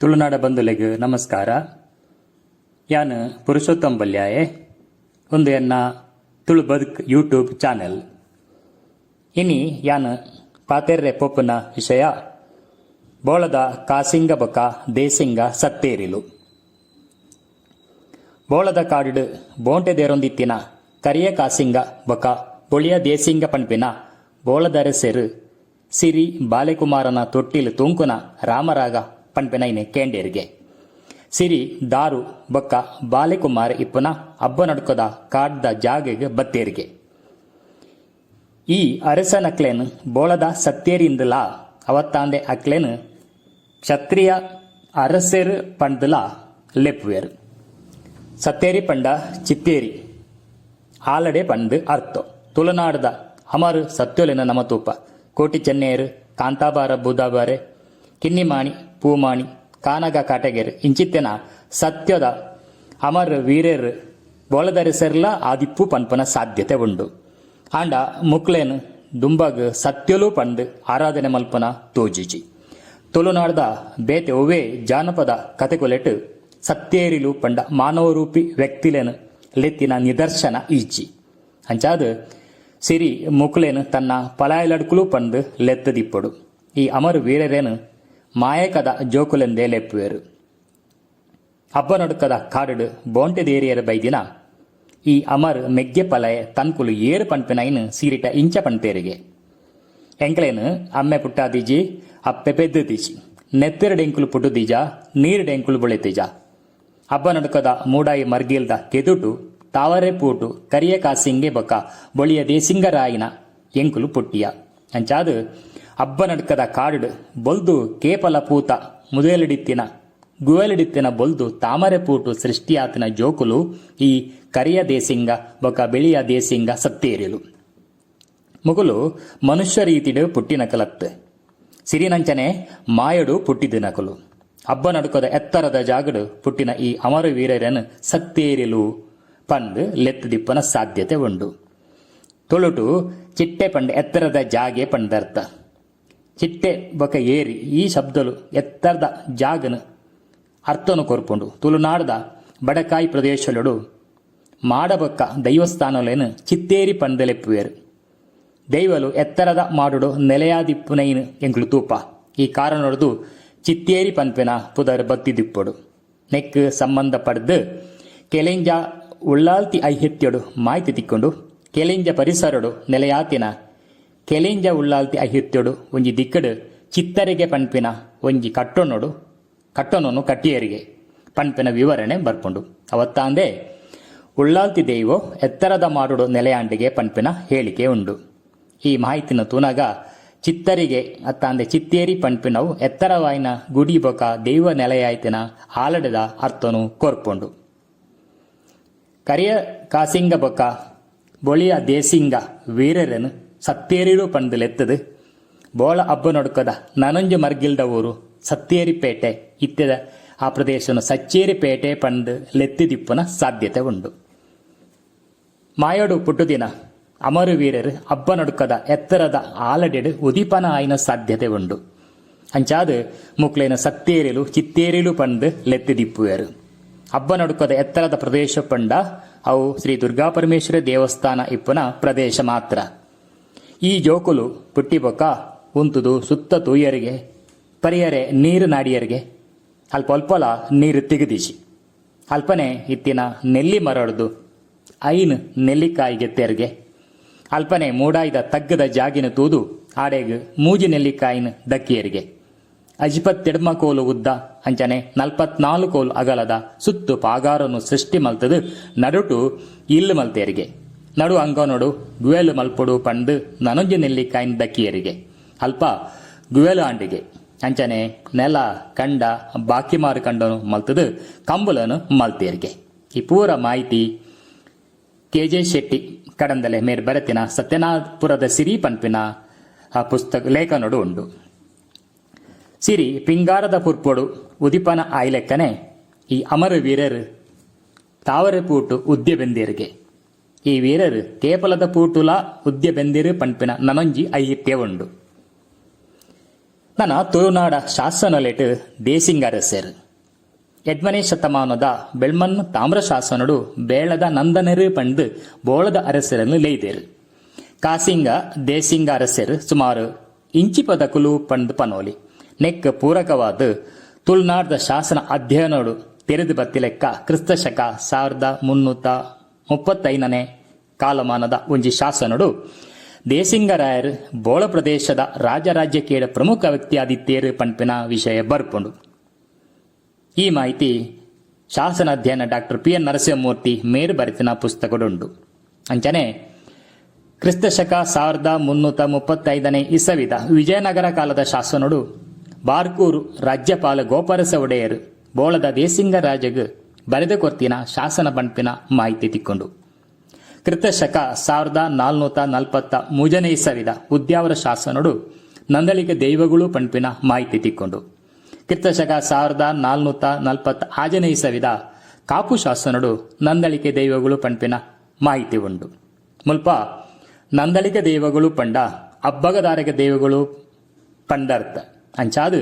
ತುಳುನಾಡ ಬಂಧುಲೆಗ್ ನಮಸ್ಕಾರ. ಯಾನ್ ಪುರುಷೋತ್ತಮ್ ಬಲ್ಯಾಯೆ? ಒಂದು ಎನ್ನ ತುಳು ಬದುಕ್ ಯೂಟ್ಯೂಬ್ ಚಾನೆಲ್. ಇನಿ ಯಾನ್ ಪಾತೆರ್ರೆ ಪೊಪ್ಪುನ ವಿಷಯ. ಬೋಳದ ಕಾಸಿಂಗ ಬೊಕ ದೇಸಿಂಗ ಸತ್ತೇರಿಲು. ಬೋಳದ ಕಾಡು ಬೋಂಟೆದೇರೊಂದಿತ್ತಿನ ಕರಿಯ ಕಾಸಿಂಗ ಬೊಕ ಬೊಳಿಯ ದೇಸಿಂಗ ಪಣ್ಪಿನ ಬೋಳದರಸೆರು ಸಿರಿ ಬಾಲೆಕುಮಾರನ ತೊಟ್ಟಿಲು ತುಂಕುನ ರಾಮರಾಗ ಪಣ್ಪಿನೈನೆ ಕೇಂಡೇರಿಗೆ. ಸಿರಿ, ದಾರು, ಬೊಕ್ಕ, ಬಾಲೆಕುಮಾರ ಇಪ್ಪುನ ಅಬ್ಬ ನಡ್ಕೊದ ಕಾಡ್ದ ಜಾಗೆಗೆ ಬತ್ತೇರಿಗೆ. ಈ ಅರಸನ ಅಕ್ಲೇನು ಬೋಳದ ಸತ್ತೇರಿಂದಲ, ಅವತ್ತಾಂದೆ ಅಕ್ಲೇನು ಕ್ಷತ್ರಿಯ ಅರಸೇರು ಪಂಡ್ದಲ ಲೆಪ್ಪುವೆರು ಸತ್ತೇರಿ ಪಂಡ ಚಿತ್ತೇರಿ, ಆಲಡೆ ಪಂಡು ಅರ್ಥ ತುಳುನಾಡದ ಅಮರು ಸತ್ಯೋಲಿನ ನಮತೂಪ. ಕೋಟಿ ಚೆನ್ನೇರು, ಕಾಂತಾಬಾರ, ಬೂದಾಬಾರೆ, ಕಿನ್ನಿಮಾಣಿ ಪೂಮಾಣಿ, ಕಾನಗ ಕಾಟಗೆರು, ಇಂಚಿತ್ತೆನ, ಸತ್ಯದ ಅಮರ್ ವೀರೇರ್ ಬೋಳದರಿಸರ್ಲ ಆದಿಪ್ಪು ಪನ್ಪನ ಸಾಧ್ಯತೆ ಉಂಡು. ಆಂಡ ಮುಕ್ಲೇನ್, ದುಂಬಗ್ ಸತ್ಯಲು ಪಂಡ್ ಆರಾಧನೆ ಮಲ್ಪನ ತೋಜಿಜಿ. ತುಳುನಾಡದ ಬೇತೆ ಒವೇ ಜಾನಪದ ಕತೆಕೊಲೆಟ್ ಸತ್ಯೇರಿಲು ಪಂಡ ಮಾನವರೂಪಿ ವ್ಯಕ್ತಿಲೇನು ಲೆತ್ತಿನ ನಿದರ್ಶನ ಈಜಿ ಅಂಚಾದ ಸಿರಿ ಮುಕ್ಲೇನು ತನ್ನ ಪಲಾಯಲಡ್ಕುಲು ಪಂದ್ ಲೆತ್ತದಿಪ್ಪಡು. ಈ ಅಮರ್ ವೀರರೇನು ಮಾಯಕದ ಜೋಕುಲೆಂದೇ ಲೆಪ್ಪುವೆರು. ಹಬ್ಬ ನಡುಕದ ಕಾಡು ಬೋಂಟೆದೇರಿಯರ ಬೈದಿನ, ಈ ಅಮರ್ ಮೆಗ್ಗೆ ಪಲಯ ತನ್ಕುಲು ಏರು ಪಂಪಿನೈನ್ ಸೀರಿಟ ಇಂಚ ಪಂಪೇರಿಗೆ ಎಂಕ್ಲೇನು ಅಮ್ಮೆ ಪುಟ್ಟಾದೀಜಿ ಅಪ್ಪೆ ಪೆದ್ದದೀಜಿ ನೆತ್ತಿರ ಡೆಂಕುಲು ಪುಟ್ಟುದೀಜ ನೀರು ಡೆಂಕುಲು ಬುಳೆತೀಜ ಹಬ್ಬ ನಡುಕದ ಮೂಡಾಯಿ ಮರ್ಗಿಲ್ದ ಕೆದುಟು, ತಾವರೆ ಪೂಟು, ಕರಿಯ ಕಾಸಿಂಗೆ ಬೊಕ್ಕ ಬೊಳಿಯ ದೇಸಿಂಗರಾಯಿನ ಎಂಕುಲು ಪುಟ್ಟಿಯ. ಅಂಚಾದು ಹಬ್ಬ ನಡ್ಕದ ಕಾಡು ಬೊಲ್ದು ಕೇಪಲ ಪೂತ ಮುದೇಲಿಡಿತ್ತಿನ ಗುವೆಲಿಡಿತ್ತಿನ ಬೊಲ್ದು ತಾಮರೆ ಪೂಟು ಸೃಷ್ಟಿಯಾತಿನ ಜೋಕುಲು, ಈ ಕರಿಯ ದೇಸಿಂಗ, ಬೊಕ ಬಿಳಿಯ ದೇಸಿಂಗ ಸತ್ತೇರಿಲು. ಮುಗುಲು ಮನುಷ್ಯ ರೀತಿಡು ಪುಟ್ಟಿನ ಕಲತ್ ಸಿರಿನಂಚನೆ ಮಾಯಡು ಪುಟ್ಟಿದ ನಕಲು. ಅಬ್ಬ ನಡುಕದ ಎತ್ತರದ ಜಾಗಡು ಪುಟ್ಟಿನ ಈ ಅಮರ ವೀರರನ್ನು ಸತ್ತೇರಿಲು. ಪಂದು ಲೆತ್ತದಿಪ್ಪನ ಸಾಧ್ಯತೆ ಉಂಡು. ತುಳುಟು ಚಿಟ್ಟೆ ಪಂಡ ಎತ್ತರದ ಜಾಗೆ ಪಂಡರ್ಥ ಚಿಟ್ಟೆ ಬೊಕ ಏರಿ ಈ ಶಬ್ದಲು ಎತ್ತರದ ಜಾಗನ ಅರ್ಥನು ಕೊರ್ಪುಂಡು. ತುಳುನಾಡದ ಬಡಕಾಯಿ ಪ್ರದೇಶಲುಡು ಮಾಡಬೊಕ್ಕ ದೈವಸ್ಥಾನಲೇನು ಚಿತ್ತೇರಿ ಪಂದಲೆಪ್ಪುವೆರು. ದೈವಲು ಎತ್ತರದ ಮಾಡುಡು ನೆಲೆಯಾದಿಪ್ಪುನೈನು ಎಂಗ್ಳು ತೂಪ. ಈ ಕಾರಣೊಡ್ದು ಚಿತ್ತೇರಿ ಪನ್ಪೆನ ಪುದರ್ ಬತ್ತಿದಿಪ್ಪಡು ನೆಕ್ ಸಂಬಂಧ ಪಡೆದು ಕೆಲೆಂಜ ಉಳ್ಳಾಲ್ತಿ ಐಹಿತ್ಯಡು ಮಾಹಿತಿ ತಿಕ್ಕೊಂಡು, ಕೆಲೆಂಜ ಪರಿಸರಡು ನೆಲೆಯಾತಿನ ಕೆಲೆಂಜ ಉಳ್ಳಾಲ್ತಿ ಐಹಿತ್ಯಡು ಒಂಜಿ ದಿಕ್ಕಡು ಚಿತ್ತರಿಗೆ ಪನ್ಪಿನ ಒಂಜಿ ಕಟ್ಟೊನೊಡು, ಕಟ್ಟೊನೊನು ಕಟ್ಟಿಯರಿಗೆ ಪನ್ಪಿನ ವಿವರಣೆ ಬರ್ಪುಂಡು. ಅವತ್ತಾಂದೆ, ಉಳ್ಳಾಲ್ತಿ ದೈವೋ ಎತ್ತರದ ಮಾಡುಡು ನೆಲೆಯಾಂಡಿಗೆ ಪನ್ಪಿನ ಹೇಳಿಕೆ ಉಂಡು. ಈ ಮಾಹಿತಿನ ತುನಗ ಚಿತ್ತರಿಗೆ, ಅತ್ತಾಂದೆ ಚಿತ್ತೇರಿ ಪಂಪಿನವು ಎತ್ತರವಾಯಿನ ಗುಡಿ ಬೊಕ ದೈವ ನೆಲೆಯಾಯ್ತಿನ ಆಲಡದ ಅರ್ಥನು ಕೋರ್ಪುಂಡು. ಕರಿಯ ಕಾಸಿಂಗ ಬೊಕ, ಬೊಳಿಯ ದೇಸಿಂಗ ವೀರರನು ಸತ್ತೇರಿರು ಪಂದು ಲೆತ್ತದು ಬೋಳ ಅಬ್ಬ ನೊಡ್ಕದ ನನಂಜು ಮರ್ಗಿಲ್ದ ಊರು ಸತ್ತೇರಿಪೇಟೆ ಇತ್ಯದ ಆ ಪ್ರದೇಶನು ಸಚ್ಚೇರಿಪೇಟೆ ಪಂದ್ ಲೆತ್ತಿದಿಪ್ಪುನ ಸಾಧ್ಯತೆ ಉಂಡು ಮಾಯೋಡು ಪುಟ್ಟುದಿನ ಅಮರು ವೀರರು ಅಬ್ಬ ನಡುಕದ ಎತ್ತರದ ಆಲಡೆಡು ಉದಿಪನ ಆಯ್ನ ಸಾಧ್ಯತೆ ಉಂಡು ಅಂಚಾದ ಮುಕ್ಲೇನ ಸತ್ತೇರಿಲು ಚಿತ್ತೇರಿಲು ಪಂಡು ಲೆತ್ತಿದಿಪ್ಪುವರು ಅಬ್ಬ ನಡುಕದ ಎತ್ತರದ ಪ್ರದೇಶ ಪಂಡ ಅವು ಶ್ರೀ ದುರ್ಗಾಪರಮೇಶ್ವರ ದೇವಸ್ಥಾನ ಇಪ್ಪುನ ಪ್ರದೇಶ ಮಾತ್ರ. ಈ ಜೋಕುಲು ಪುಟ್ಟಿಬೊಕ್ಕ ಉಂತುದು ಸುತ್ತ ತೂಯರಿಗೆ, ಪರಿಯರೆ ನೀರು ನಾಡಿಯರಿಗೆ. ಅಲ್ಪ ಅಲ್ಪಲ ನೀರು ತಿಗದೀಶಿ. ಅಲ್ಪನೆ ಇತ್ತಿನ ನೆಲ್ಲಿ ಮರಡ್ದು, ಐನ್ ನೆಲ್ಲಿಕಾಯಿಗೆ ತೆರಿಗೆ ಅಲ್ಪನೆ ಮೂಡಾಯ್ದ ತಗ್ಗದ ಜಾಗಿನ ತೂದು, ಆಡೆಗ್ ಮೂಜಿ ನೆಲ್ಲಿಕಾಯಿನ ದಕ್ಕಿಯರಿಗೆ. ಅಜಿಪತ್ತೆಡ್ಮ ಕೋಲು ಉದ್ದ, ಅಂಚನೆ ನಲ್ಪತ್ನಾಲ್ಕು ಕೋಲು ಅಗಲದ ಸುತ್ತು ಪಾಗಾರನ್ನು ಸೃಷ್ಟಿ ಮಲ್ತದು, ನಡುಟು ಇಲ್ಲು ಮಲ್ತೇರಿಗೆ. ನಡು ಅಂಗನೊಡು ಗುವೆಲು ಮಲ್ಪೊಡು ಪಂಡು ನನುಜ ನಿಲ್ಲಿ ಕಾಯಿನ್ ದಕ್ಕಿಯರಿಗೆ ಅಲ್ಪ ಗುವೆಲು ಆಂಡಿಗೆ. ಅಂಚನೆ, ನೆಲ, ಕಂಡ, ಬಾಕಿ ಮಾರು ಕಂಡನು ಮಲ್ತದು, ಕಂಬುಲನು ಮಲ್ತಿಯರಿಗೆ ಈ ಪೂರ ಮಾಹಿತಿ ಕೆ ಜೆ ಶೆಟ್ಟಿ, ಕಡಂದಲೆ ಮೇರ್ ಬರತಿನ ಸತ್ಯನಾಥ್ಪುರದ ಸಿರಿ ಪನ್ಪಿನ ಆ ಪುಸ್ತಕ ಲೇಖನೋಡು ಉಂಡು. ಸಿರಿ ಪಿಂಗಾರದ ಪುರ್ಪೊಡು ಉದಿಪನ ಆಯ್ಲೆಕ್ಕನೆ ಈ ಅಮರ ವೀರರು ತಾವರೆ ಪೂಟು ಉದ್ಯ ವೀರರು ಕೇಪಲದ ಪೂಟುಲ ಉದ್ಯ ಬೆಂದಿರು ಪನ್ಪಿನ ನನೊಂಜಿ ಐಹಿತ್ಯ ಉಂಡು ನನ್ನ ತುಳುನಾಡ ಶಾಸನಲೆಟ್ ದೇಸಿಂಗರಸೆರ್ ಎಡ್ಮನೇ ಶತಮಾನದ ಬೆಳ್ಮನ್ ತಾಮ್ರ ಶಾಸನಡು ಬೇಳದ ನಂದನೆರು ಪಂಡು ಬೋಳದ ಅರಸರನ್ನು ಲೇಯ್ದೇರು. ಕಾಸಿಂಗ, ದೇಸಿಂಗ ಅರಸೆರ್ ಸುಮಾರು ಇಂಚಿ ಪದಕುಲು ಪಂಡು ಪನೋಲಿ. ನೆಕ್ ಪೂರಕವಾದ ತುಳುನಾಡದ ಶಾಸನ ಅಧ್ಯಯನಡು ತೆರೆದು ಬತ್ತಿ ಲೆಕ್ಕ ಕ್ರಿಸ್ತ ಶಕ ಸಾವಿರದ ಮುನ್ನೂತ ಮುಪ್ಪತ್ತೈದನೇ ಕಾಲಮಾನದ ಒಂಜಿ ಶಾಸನಡು. ದೇಸಿಂಗರಾಯರ್ ಬೋಳ ಪ್ರದೇಶದ ರಾಜರಾಜ್ಯಕೇಡ ಪ್ರಮುಖ ವ್ಯಕ್ತಿ ಆದಿತ್ಯರು ಪಂಪಿನ ವಿಷಯ ಬರ್ಪುಂಡು. ಈ ಮಾಹಿತಿ ಶಾಸನ ಅಧ್ಯಯನ ಡಾಕ್ಟರ್ ಪಿ ಎನ್ ನರಸಿಂಹಮೂರ್ತಿ ಮೇರು ಬರೆತಿನ ಪುಸ್ತಕಡುಂಡು ಅಂಚನೆ, ಕ್ರಿಸ್ತಶಕ ಸಾವಿರದ ಮುನ್ನೂತ ಮುಪ್ಪತ್ತೈದನೇ ಇಸವಿದ ವಿಜಯನಗರ ಕಾಲದ ಶಾಸನಡು, ಬಾರ್ಕೂರು ರಾಜ್ಯಪಾಲ ಗೋಪರಸ ಒಡೆಯರ್ ಬೋಳದ ದೇಸಿಂಗ ರಾಜಗ್ ಬರೆದು ಕೊರ್ತಿನ ಶಾಸನ ಬಂಪಿನ ಮಾಹಿತಿ ತಿಕ್ಕೊಂಡು. ಕ್ರಿಸ್ತಶಕ ಸಾವಿರದ ನಾಲ್ನೂತ ನಲ್ಪತ್ತ ಮೂಜನೇ ಇಸವಿದ ಉದ್ಯಾವರ ಶಾಸನಡು ನಂದಳಿಗೆ ದೈವಗಳು ಪಂಪಿನ ಮಾಹಿತಿ ತಿಕ್ಕೊಂಡು. ಕೃತಶಕ ಸಾವಿರದ ನಾಲ್ನೂತ ನಲ್ಪತ್ತ ಆಜನೇ ಇಸವಿದ ಕಾಪು ಶಾಸನಡು ನಂದಳಿಕೆ ದೈವಗಳು ಪಂಪಿನ ಮಾಹಿತಿ ಉಂಡು ಮುಲ್ಪ ನಂದಳಿಕೆ ದೈವಗಳು ಪಂಡ ಅಬ್ಬಗದಾರಕ ದೈವಗಳು ಪಂಡರ್ಥ ಅಂಚಾದು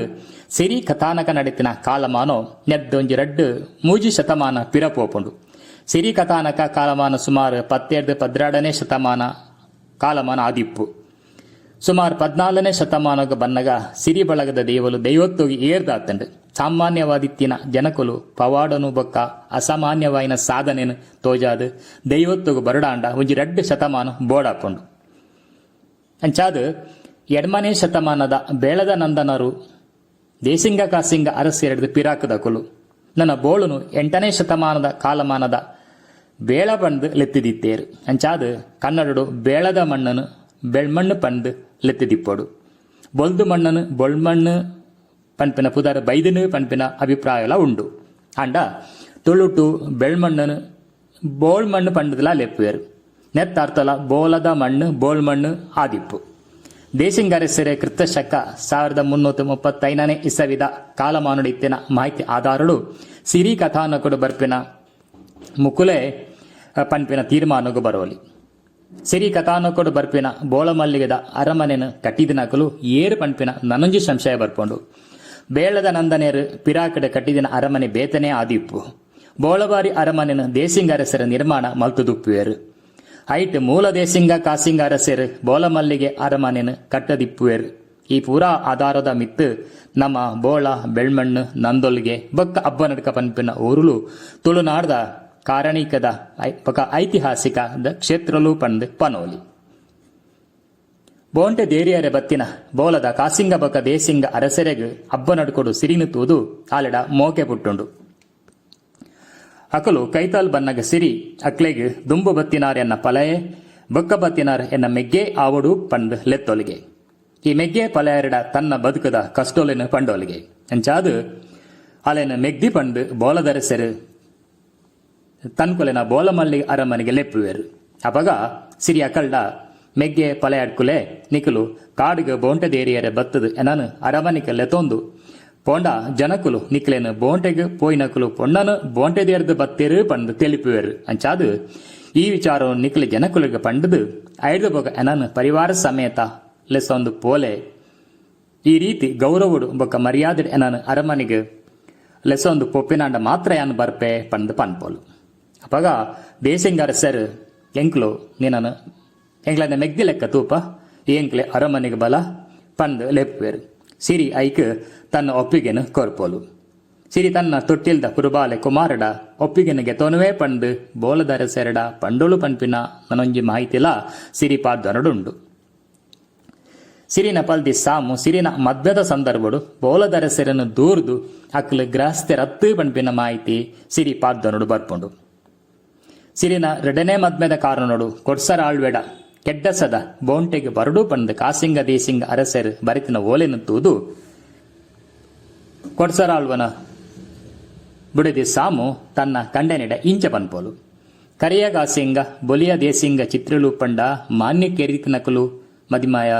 ಸಿರಿ ಕಥಾನಕ ನಡೆತಿನ ಕಾಲಮಾನೋ ನೆದ್ದೊಂಜಿ ರಡ್ಡು ಮೂಜಿ ಶತಮಾನ ಪಿರಪೋಪುಂಡು ಸಿರಿ ಕಥಾನಕ ಕಾಲಮಾನ ಸುಮಾರು ಪತ್ತೆರಡು, ಪದ್ರಾಡನೇ ಶತಮಾನ ಕಾಲಮಾನ ಆದಿಪ್ಪು. ಸುಮಾರು ಪದ್ನಾಲ್ಕನೇ ಶತಮಾನಗ ಬನ್ನಗ ಸಿರಿ ಬಳಗದ ದೇವಲು ದೈವತ್ತೋಗಿ ಏರ್ದಾತಂಡು ಸಾಮಾನ್ಯವಾದಿತ್ತಿನ ಜನಕುಲು ಪವಾಡನು ಬೊಕ್ಕ ಅಸಾಮಾನ್ಯವಾಯಿನ ಸಾಧನೆನು ತೋಜಾದ ದೈವತ್ತೋಗು ಬರಡಾಂಡ ಒಂಜಿ ರೆಡ್ ಶತಮಾನ ಬೋಡಾಪುಂಡು. ಅಂಚಾದ ಎಡ್ಮನೇ ಶತಮಾನದ ಬೇಳದ ನಂದನರು ದೇಸಿಂಗ ಕಾಸಿಂಗ ಅರಸೆರಡ್ದು ಪಿರಾಕದ ಕುಲು. ನನ್ನ ಬೋಳುನು ಎಂಟನೇ ಶತಮಾನದ ಕಾಲಮಾನದ ಬೇಳ ಪಂದು ಲೆತ್ತಿದಿತ್ತೇರು ಅಂಚಾದ ಕನ್ನಡಡು ಬೇಳದ ಮಣ್ಣನು ಬೆಳ್ಮಣ್ಣು ಪಂದು ಲೆತ್ತಿದಿಪ್ಪೋಡು. ಬೊಲ್ದು ಮಣ್ಣನು ಬೊಳ್ಮಣ್ಣು ಪನ್ಪಿನ ಪುದರ್ ಬೈದನು ಪಂಪಿನ ಅಭಿಪ್ರಾಯಲ ಉಂಡು. ಅಂಡ ತುಳುಟು ಬೆಳ್ಮಣ್ಣನು ಬೋಳ್ಮಣ್ಣು ಪಂಡದಲ ಲೆಪ್ಪುವೆರು. ನೆತ್ತಾರ್ತಲ ಬೋಲದ ಮಣ್ಣು ಬೋಳ್ಮಣ್ಣು ಆದಿಪ್ಪು. ದೇಶಿಂಗರಸೆರೆ ಕೃತಶಕ. ಸಾವಿರದ ಮುನ್ನೂತ ಮುಪ್ಪತ್ತೈದನೇ ಇಸವಿದ ಕಾಲಮಾನುಡಿತ್ತಿನ ಮಾಹಿತಿ ಆಧಾರಡು ಸಿರಿ ಕಥಾನಕುಡು ಬರ್ಪಿನ ಮುಕುಲೆ ಪಂಪಿನ ತೀರ್ಮಾನಗು ಬರೋಲಿ. ಸಿರಿ ಕಥಾನಕುಡು ಬರ್ಪಿನ ಬೋಳಮಲ್ಲಿಗದ ಅರಮನೆನ ಕಟ್ಟಿದಿನಕಲು ಏರು ಪಂಪಿನ ನನಂಜು ಸಂಶಯ ಬರ್ಪುಂಡು. ಬೇಳದ ನಂದನೇರು ಪಿರಾಕಡೆ ಕಟ್ಟಿದಿನ ಅರಮನೆ ಬೇತನೆ ಆದಿಪ್ಪು. ಬೋಳಬಾರಿ ಅರಮನೆನ ದೇಸಿಂಗರಸರ ನಿರ್ಮಾಣ ಮಲ್ತುದುಪ್ಪುವೆರು. ಐಟ್ ಮೂಲ ದೇಸಿಂಗ ಕಾಸಿಂಗ ಬೋಲ ಮಲ್ಲಿಗೆ ಅರಮನೆನ್ ಕಟ್ಟದಿಪ್ಪುವೆರ್. ಈ ಪೂರಾ ಆಧಾರದ ಮಿತ್ತು ನಮ್ಮ ಬೋಳ, ಬೆಳ್ಮಣ್ಣು, ನಂದೊಲ್ಗೆ ಬಕ್ಕ ಅಬ್ಬ ನಡ್ಕ ಪನ್ಪಿನ ಊರುಲು ತುಳುನಾಡ್ದ ಕಾರಣಿಕದ ಬೊಕ ಐತಿಹಾಸಿಕ ದ ಕ್ಷೇತ್ರಲು ಪಂದ್ ಪನೋಲಿ. ಬೋಂಟೆ ದೇರಿಯರೆ ಬತ್ತಿನ ಬೋಲದ ಕಾಸಿಂಗ ಬಕ ದೇಸಿಂಗ ಅರಸೆರೆಗ್ ಅಬ್ಬ ನಡ್ಕೊಡು ಸಿರಿನು ತೂದು ಆಲೆಡ ಮೋಕೆ ಪುಟ್ಟುಂಡು. ಅಕಲು ಕೈತಾಲ್ ಬನ್ನಗ ಸಿರಿ ಅಕ್ಲೆಗ್ ದುಂಬು ಬತ್ತಿನಾರ್ ಎನ್ನ ಪಲಯೆ, ಬೊಕ್ಕ ಬತ್ತಿನಾರ್ ಎನ್ನ ಮೆಗ್ಗೆ, ಆವಡು ಪಂಡ್ ಲೆತ್ತೊಲಿಗೆ. ಈ ಮೆಗ್ಗೆ ಪಲಯರಡ ತನ್ನ ಬದುಕದ ಕಷ್ಟೋಲಿನ ಪಂಡೋಲಿಗೆ. ಅಂಚಾದು ಅಲೆನ ಮೆಗ್ದಿ ಪಂಡ್ ಬೋಲದರಸೆರು ತನ್ಕೊಲೆನ ಬೋಲಮಲ್ಲಿ ಅರಮನೆಗೆ ಲೆಪ್ಪುವೆರು. ಅಪಗ ಸಿರಿ ಅಕಲ್ಡ ಮೆಗ್ಗೆ ಪಲೆಯಾಡ್ಕುಲೆ ನಿಕಲು ಕಾಡಿಗೆ ಬೋಂಟದೇರಿಯರೆ ಬತ್ತದು ಎನನು ಅರಮನೆಗೆ ಲೆತೊಂದು ಪೋಂಡ ಜನಕುಲು ನಿಕ್ಲೆನು ಬೋಂಟೆಗೆ ಪೋಯ್ನಕುಲು ಪೊಣ್ಣನು ಬೋಂಟೆದೇರ್ದು பத்தேரு பண்டு தெளிப்புவேரு ಅಂಚಾದು, ಈ ವಿಚಾರವನ್ನು ನಿಕ್ಲೆ ಜನಕುಲಿಗೆ ಪಂಡದು ಐದು ಬೊಗ ಎನನ್ ಪರಿವಾರ ಸಮೇತ ಲೆಸೊಂದು ಪೋಲೆ. ಈ ರೀತಿ ಗೌರವುಡು ಬೊಕ ಮರ್ಯಾದೆ ಎನನ್ ಅರಮನಿಗೆ ಲೆಸೊಂದು ಪೊಪ್ಪಿನಾಂಡ ಮಾತ್ರ ಯಾನು ಬರ್ಪೆ ಪಂದು ಪನ್ಪೋಲು. ಅಪಗ ದೇಶಂಗಾರ ಸರ್, ಎಂಕ್ಲು, ನೀನನು, ಎಂಕ್ಲನ ಮೆಗ್ದಿ ಲೆಕ್ಕ ತೂಪ ಎಂಕ್ಲೆ ಅರಮನಿಗೆ ಬಲ, ಪಂದು ಲೆಪ್ಪುವೆರು. ಸಿರಿ ಐಕ್ ತನ್ನ ಒಪ್ಪಿಗೆನು ಕೊರ್ಪೋಲು. ಸಿರಿ ತನ್ನ ತೊಟ್ಟಿಲ್ದ ಕುರುಬಾಲೆ ಕುಮಾರಡ ಒಪ್ಪಿಗೆನಿಗೆ ತೊನುವೇ ಪಂಡು, ಬೋಲದರ ಸೆರಡ ಪಂಡೋಳು ಪಂಪಿನ ನನೊಂಜಿ ಮಾಹಿತಿಲ ಸಿರಿ ಪಾದ್ದನಡುಂಡು ಸಿರಿನ ಪಲ್ದಿ ಸಾಮು, ಸಿರಿನ ಮದ್ವೆದ ಸಂದರ್ಭಡು, ಬೋಲದರ ಸೆರನು ದೂರ್ದು, ಅಕ್ಲು ಗ್ರಹಸ್ಥೆ ರತ್ತು ಪಂಪಿನ ಮಾಹಿತಿ ಸಿರಿ ಪಾದ್ವನುಡು ಬರ್ಪುಂಡು. ಸಿರಿನ ಎರಡನೇ ಮದ್ಮೆದ ಕಾರಣಡು ಕೊಡ್ಸರ ಆಳ್ವೆಡ ಕೆಡ್ಡಸದ ಬೋಂಟೆಗೆ ಬರಡು ಬಂದ ಕಾಸಿಂಗ ದೇಸಿಂಗ ಅರಸರ್ ಬರಿತಿನ ಓಲೆನು ತೂದು, ಕೊಡ್ಸರಾಳ್ವನ ಬುಡದಿ ಸಾಮು ತನ್ನ ಕಂಡನೆಡ ಇಂಚ ಪನ್ಪೋಲು ಕರಿಯ ಕಾಸಿಂಗ, ಬೊಲಿಯ ದೇಸಿಂಗ ಚಿತ್ರಲು ಪಂಡ, ಮಾನ್ಯ ಕೆರಿತಿನಕಲು ಮದಿಮಾಯ,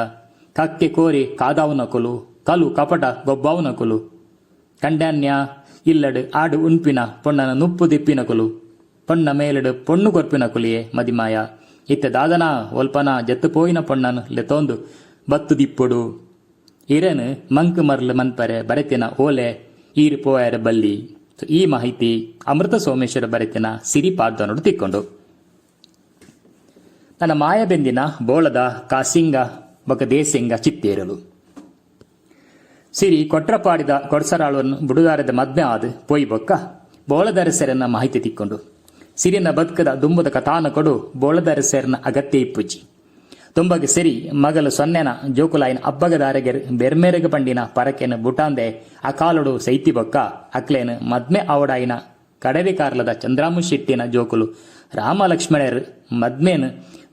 ಕಕ್ಕೆ ಕೋರಿ ಕಾದಾವುನಕಲು ಕಲು ಕಪಟ ಗೊಬ್ಬಾವುನಕಲು ಕಂಡನ್ಯ ಇಲ್ಲಡು ಆಡು ಉಣ್ಪಿನ ಪೊಣ್ಣನ ನುಪ್ಪು ದಿಪ್ಪಿನಕುಲು ಪೊಣ್ಣ ಮೇಲಡು ಪೊಣ್ಣು ಕೊರ್ಪಿನಕುಲಿಯೇ ಮದಿಮಾಯ. ಇತ್ತ ದಾದನ ಒಲ್ಪನ ಜತ್ತು ಪೋಯಿನ ಪೊಣ್ಣನು ಲೆತೊಂದು, ಬತ್ತು ದಿಪ್ಪುಡು. ಇರೇನು ಮಂಕ್ ಮರ್ಲ್ ಮನ್ಪರೆ ಬರೆತಿನ ಓಲೆ, ಈರು ಪೋಯರ ಬಲ್ಲಿ. ಈ ಮಾಹಿತಿ ಅಮೃತ ಸೋಮೇಶ್ವರ ಬರೆತಿನ ಸಿರಿಪಾದನೋಡು ತಿಕ್ಕೊಂಡು. ನನ್ನ ಮಾಯಬೆಂದಿನ ಬೋಳದ ಕಾಸಿಂಗ, ಬೊಕ ದೇಸಿಂಗ ಚಿತ್ತೇರಲು. ಸಿರಿ ಕೊಟ್ರಪಾಡಿದ ಕೊಡ್ಸರಾಳವನ್ನು ಬುಡುದಾರದ ಮದ್ಮೆ ಆದ ಪೋಯಿ ಬೊಕ್ಕ ಬೋಳದರಸರನ್ನ ಮಾಹಿತಿ ತಿಕ್ಕೊಂಡು. ಸಿರಿನ ಬದುಕದ ದುಂಬದ ಕಥಾನ ಕೊಡು ಬೋಳದರಸೆರನ ಅಗತ್ಯ ಇಪ್ಪುಜಿ ತುಂಬಗೆ ಸಿರಿ, ಮಗಲು ಸೊನ್ನೆನ, ಜೋಕುಲಾಯಿನ ಅಬ್ಬಗದಾರೆಗೆ ಬೆರ್ಮೆರೆಗ ಪಂಡಿನ ಪರಕೆನ ಬುಟಾಂದೆ, ಅಕಾಲುಡು ಸೈತಿ ಬೊಕ್ಕ, ಅಕ್ಲೇನ ಮದ್ಮೆ ಅವಡಾಯಿನ ಕಡವಿ ಕಾರ್ಲದ ಚಂದ್ರಾಮು ಶೆಟ್ಟಿನ ಜೋಕುಲು, ರಾಮಲಕ್ಷ್ಮಣರ್ ಮದ್ಮೇನ್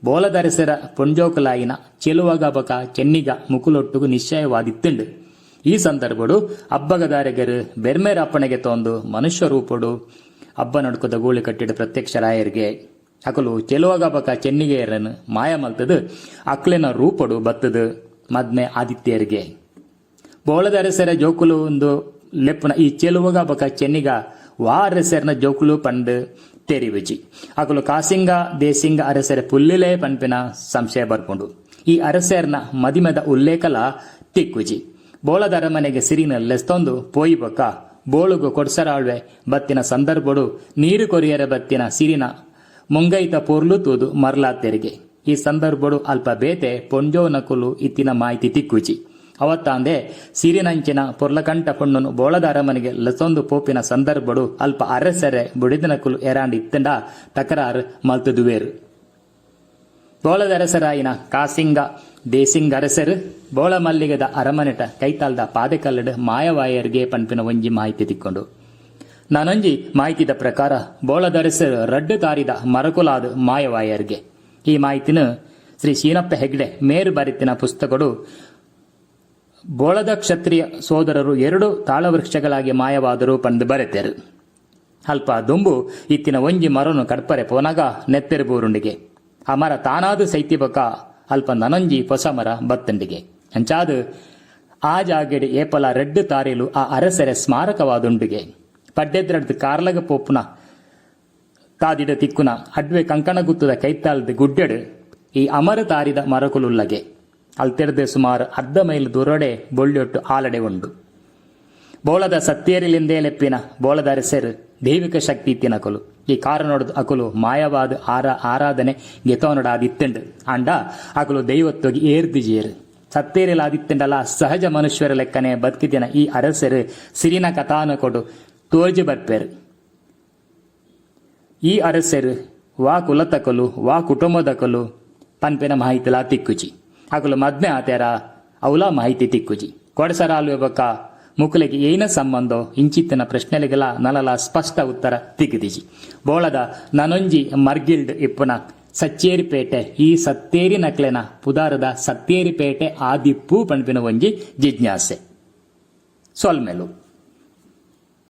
ಬೋಲದರಸರ ಪುಂಜೋಕುಲಾಯಿನ ಚೆಲುವಗ ಬಕ ಚೆನ್ನಿಗ ಮುಕುಲೊಟ್ಟುಗು ನಿಶ್ಚಯವಾದಿತ್ತುಂಡು. ಈ ಸಂದರ್ಭಡು ಅಬ್ಬಗದಾರೆಗರು ಬೆರ್ಮೇರ ಅಪ್ಪಣೆಗೆ ತೊಂದು ಮನುಷ್ಯ ರೂಪಡು ಹಬ್ಬ ನಡ್ಕದ ಗೋಳಿ ಕಟ್ಟಿದ ಪ್ರತ್ಯಕ್ಷ ರಾಯರಿಗೆ ಅಕಲು ಚೆಲುವಾಗ ಬಕ ಮಾಯ ಮಲ್ತದು ಅಕ್ಲಿನ ರೂಪಡು ಬತ್ತದು ಮದ್ನೆ ಆದಿತ್ಯರಿಗೆ. ಬೋಳದ ಅರಸರ ಜೋಕುಲು ಒಂದು ಲೆಪ್ಪನ ಈ ಚೆಲುವಾಗ ಬಕ ಚೆನ್ನಿಗ ವಾ ಜೋಕುಲು ಪಂಡ್ ತೆರಿವಿಜಿ. ಅಕಲು ಕಾಸಿಂಗ ದೇಸಿಂಗ ಅರಸರ ಪುಲ್ಲಿಲೇ ಪನ್ಪಿನ ಸಂಶಯ ಬರ್ಕೊಂಡು ಈ ಅರಸರ್ನ ಮದಿಮದ ಉಲ್ಲೇಖಲ ತಿಕ್ಕುಜಿ. ಬೋಳದ ಅರಮನೆಗೆ ಸಿರಿನ ಲೆಸ್ತೊಂದು ಪೋಯಿ ಬೊಕ್ಕ ಬೋಳುಗು ಕೊಡ್ಸರಾಳ್ವೆ ಬತ್ತಿನ ಸಂದರ್ಭಡು, ನೀರು ಕೊರಿಯರ ಬತ್ತಿನ ಸಿರಿನ. ಮುಂಗೈತ ಪೋರ್ಲು ತೂದು ಮರ್ಲಾತೆರಿಗೆ ಈ ಸಂದರ್ಭಡು ಅಲ್ಪ ಬೇತೆ ಪೊಂಜೋ ನಕುಲು ಇತ್ತಿನ ಮಾಹಿತಿ ತಿಕ್ಕುಜಿ ಅವತ್ತಾಂದೆ ಸಿರಿನಂಚಿನ ಪೊರ್ಲಕಂಠ ಪೊಣ್ಣನು ಬೋಳದಾರ ಮನೆಗೆ ಲಸೊಂದು ಪೋಪಿನ ಸಂದರ್ಭಡು ಅಲ್ಪ ಅರಸರೆ ಬುಡಿದ ನಕುಲು ಎರಾಂಡಿ ಇತ್ತಂಡ ತಕರಾರು ಮಲ್ತುದುವೇರು. ಬೋಳದ ಅರಸರಾಯಿನ ಕಾಸಿಂಗ ದೇಸಿಂಗ ಅರಸರು ಬೋಳ ಮಲ್ಲಿಗದ ಅರಮನೆಟ, ಕೈತಾಲ್ದ ಪಾದೆಕಲ್ಲಡ್ ಮಾಯವಾಯರ್ಗೆ ಪನ್ಪಿನ ಒಂಜಿ ಮಾಹಿತಿ ತಿಕ್ಕೊಂಡು. ನಾನೊಂಜಿ ಮಾಹಿತಿದ ಪ್ರಕಾರ ಬೋಳದ ಅರಸರು ರಡ್ಡು ತಾರಿದ ಮರಕುಲಾದ ಮಾಯವಾಯರ್ಗೆ. ಈ ಮಾಹಿತಿನ ಶ್ರೀ ಶೀನಪ್ಪ ಹೆಗ್ಡೆ ಮೇರು ಬರಿತಿನ ಪುಸ್ತಕಗಳು ಬೋಳದ ಕ್ಷತ್ರಿಯ ಸೋದರರು ಎರಡು ತಾಳವೃಕ್ಷಗಳಾಗಿ ಮಾಯವಾದರು ಪಂದು ಬರೆತರು. ಅಲ್ಪ ದುಂಬು ಇತ್ತಿನ ಒಂಜಿ ಮರನು ಕಡ್ಪರೆ ಪೋನಾಗ ನೆತ್ತೆರು ಬೂರುಂಡಿಗೆ. ಆ ಮರ ತಾನಾದು ಸೈತಿ ಬಕ ಅಲ್ಪ ನನಂಜಿ ಹೊಸ ಮರ ಬತ್ತಂಡಿಗೆ. ಅಂಚಾದ, ಆ ಜಾಗೆಡೆ ಏಪಲ ರೆಡ್ ತಾರೇಲು ಆ ಅರಸರೆ ಸ್ಮಾರಕವಾದುಂಡಿಗೆ. ಪಡ್ಡೆದ್ರಡ್ದು ಕಾರ್ಲಗ ಪೋಪುನ ತಾದಿಡ ತಿಕ್ಕುನ, ಅಡ್ವೆ ಕಂಕಣ ಗುತ್ತದ ಕೈತಾಲ್ದ ಗುಡ್ಡೆಡು, ಈ ಅಮರ ತಾರಿದ ಮರಕುಲುಲ್ಲಗೆ ಅಲ್ತೆರದೆ ಸುಮಾರು ಅರ್ಧ ಮೈಲ್ ದೂರಡೆ ಬೊಳ್ಳೊಟ್ಟು ಆಲಡೆ ಉಂಡು. ಬೋಳದ ಸತ್ತೇರಿಲಿಂದೇ ಲೆಪ್ಪಿನ ಬೋಳದ ಅರಸರು ದೈವಿಕ ಶಕ್ತಿ ಇತ್ತಿನ ಅಕುಲು ಈ ಕಾರಣೊಡದು ಅಕುಲು, ಮಾಯವಾದ ಆರ, ಆರಾಧನೆ ಗೆತವನೊಡಾದಿತ್ತಂಡು ಅಂಡ ಅಕುಲು ದೈವತ್ವಗಿ ಏರ್ದಿಜೇರು ಸತ್ತೇರಿಲಾದಿತ್ತೆಂಡಲ ಸಹಜ ಮನುಷ್ಯರ ಲೆಕ್ಕನೆ ಬದುಕಿದಿನ ಈ ಅರಸರು ಸಿರಿನ ಕಥಾನ ಕೊಡು, ತೋಜಿ ಬರ್ಪೇರು. ಈ ಅರಸರು, ವಾ ಕುಲತಕಲು ವಾ ಕುಟುಂಬದಕಲು ಪನ್ಪೆನ ಮಾಹಿತಿಲ ತಿಕ್ಕುಜಿ ಅಕುಲು, ಮದ್ಮೆ ಆತೇರ ಅವಲ ಮಾಹಿತಿ ತಿಕ್ಕುಜಿ ಕೊಡಸರಾಲು ಬೊಕ್ಕ ಮುಕುಲಿಗೆ ಏನ ಸಂಬಂಧೋ? ಇಂಚಿತ್ತಿನ ಪ್ರಶ್ನೆಗಳಿಗೆಲ್ಲ ನಲಲ ಸ್ಪಷ್ಟ ಉತ್ತರ ತಿಗಿದಿಜಿ. ಬೋಳದ ನನೊಂಜಿ ಮರ್ಗಿಲ್ಡ್ ಇಪ್ಪುನ ಸಚ್ಚೇರಿಪೇಟೆ, ಈ ಸತ್ತೇರಿ ನಕ್ಲೆನ ಪುದಾರದ ಸತ್ತೇರಿಪೇಟೆ ಆದಿಪ್ಪು ಪಣ್ಪಿನ ಒಂಜಿ ಜಿಜ್ಞಾಸೆ. ಸೊಲ್ಮೆಲು.